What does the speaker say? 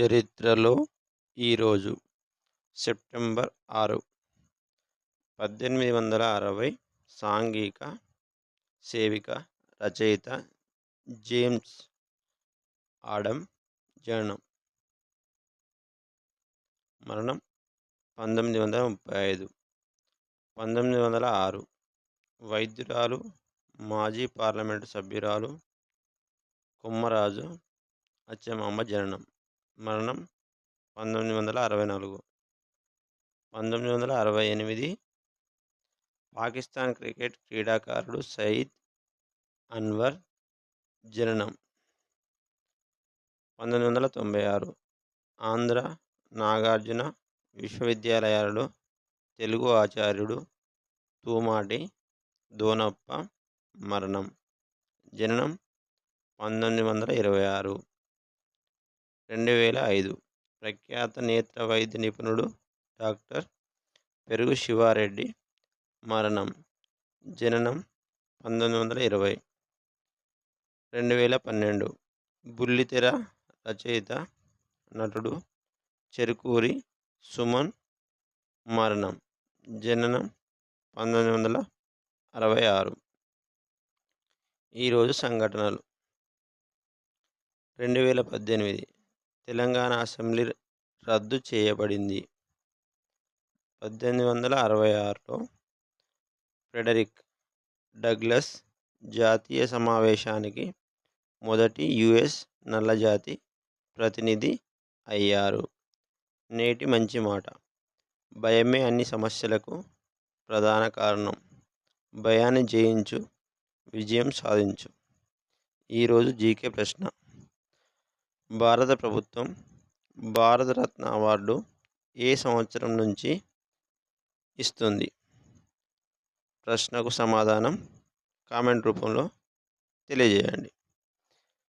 చరిత్రలో ఈరోజు సెప్టెంబర్ ఆరు పద్దెనిమిది వందల అరవై సాంఘిక సేవిక రచయిత జేమ్స్ ఆడమ్ జననం. మరణం పంతొమ్మిది వందల ముప్పై ఐదు. పంతొమ్మిది వందల ఆరు వైద్యురాలు మాజీ పార్లమెంటు సభ్యురాలు కొమ్మరాజు అచ్చమ్మ జననం. మరణం పంతొమ్మిది వందల అరవై నాలుగు. పంతొమ్మిది వందల అరవై ఎనిమిది పాకిస్తాన్ క్రికెట్ క్రీడాకారుడు సయీద్ అన్వర్ జననం. పంతొమ్మిది వందల తొంభై ఆరు ఆంధ్ర నాగార్జున విశ్వవిద్యాలయాలలో తెలుగు ఆచార్యుడు తూమాటి దోనప్ప మరణం. జననం పంతొమ్మిది వందల ఇరవై ఆరు రెండు వేల ఐదు ప్రఖ్యాత నేత్ర వైద్య నిపుణుడు డాక్టర్ పెరుగు శివారెడ్డి మరణం జననం పంతొమ్మిది వందల ఇరవై. రెండు వేల పన్నెండు బుల్లితెర రచయిత నటుడు చెరుకూరి సుమన్ మరణం జననం పంతొమ్మిది వందల అరవై ఆరు. ఈరోజు సంఘటనలు. రెండు వేల పద్దెనిమిది తెలంగాణ అసెంబ్లీ రద్దు చేయబడింది. పద్దెనిమిది వందల అరవై ఆరులో ఫ్రెడరిక్ డగ్లస్ జాతీయ సమావేశానికి మొదటి యుఎస్ నల్లజాతి ప్రతినిధి అయ్యారు. నేటి మంచి మాట. భయమే అన్ని సమస్యలకు ప్రధాన కారణం. భయాన్ని జయించు విజయం సాధించు. ఈరోజు జీకే ప్రశ్న. భారత ప్రభుత్వం భారతరత్న అవార్డు ఏ సంవత్సరం నుంచి ఇస్తుంది? ప్రశ్నకు సమాధానం కామెంట్ రూపంలో తెలియజేయండి.